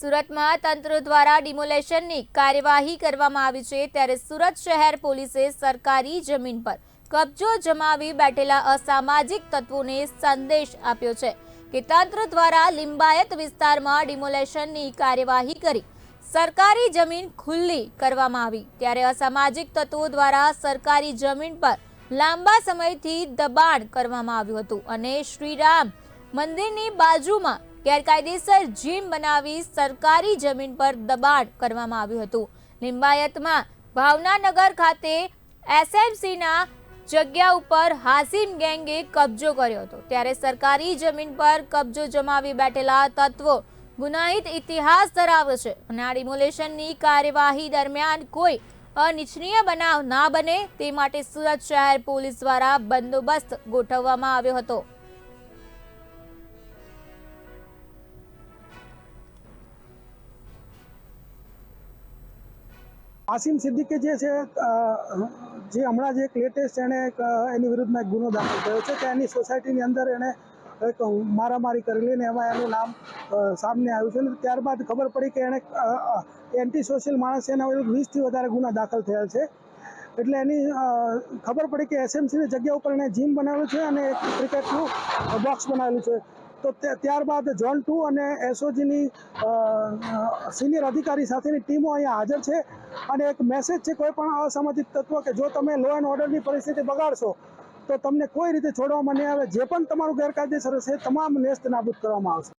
સુરતમાં તંત્ર દ્વારા ડિમોલેશનની કાર્યવાહી કરવામાં આવી છે ત્યારે સુરત શહેર પોલીસે સરકારી જમીન પર કબજો જમાવી બેઠેલા અસામાજિક તત્વોને સંદેશ આપ્યો છે કે તંત્ર દ્વારા લિંબાયત વિસ્તારમાં ડિમોલેશનની કાર્યવાહી કરી સરકારી જમીન ખુલ્લી કરવામાં આવી. ત્યારે અસામાજિક તત્વો દ્વારા સરકારી જમીન પર લાંબા સમયથી દબાણ કરવામાં આવ્યું હતું અને શ્રીરામ મંદિરની બાજુમાં ગેરકાયદેસર જીમ બનાવી સરકારી જમીન પર દબાણ કરવામાં આવ્યું હતું. લિંબાયતમાં ભાવનાનગર ખાતે એસએમસીના જગ્યા ઉપર હાસિમ ગેંગે કબજો કર્યો હતો. ત્યારે સરકારી જમીન પર કબજો જમાવી બેઠેલા તત્વો ગુનાહિત ઇતિહાસ ધરાવે છે અને આ ડિમોલેશનની કાર્યવાહી દરમિયાન કોઈ અનિચ્છનીય બનાવ ના બને તે માટે સુરત શહેર પોલીસ દ્વારા બંદોબસ્ત ગોઠવવામાં આવ્યો હતો. આસિમ સિદ્દીકી જે છે જે હમણાં જે એક લેટેસ્ટ એણે એની વિરુદ્ધમાં એક ગુનો દાખલ થયો છે કે એની સોસાયટીની અંદર એણે એક મારામારી કરેલી ને એમાં એનું નામ સામને આવ્યું છે. ને ત્યારબાદ ખબર પડી કે એણે એન્ટી સોશિયલ માણસ એના વિરુદ્ધ વીસથી વધારે ગુના દાખલ થયેલ છે. એટલે એની ખબર પડી કે એસએમસીની જગ્યા ઉપર એણે જીમ બનાવેલું છે અને એક ક્રિકેટનું બોક્સ બનાવેલું છે. તો ત્યારબાદ ઝોન ટુ અને એસઓજીની સિનિયર અધિકારી સાથેની ટીમો અહીંયા હાજર છે. અને એક મેસેજ છે, કોઈ પણ અસામાજિક તત્વ કે જો તમે લો એન્ડ ઓર્ડરની પરિસ્થિતિ બગાડશો, તો તમને કોઈ રીતે છોડવામાં નહીં આવે. જે પણ તમારું ગેરકાયદેસર હશે, તમામ નેસ્ત નાબૂદ કરવામાં આવશે.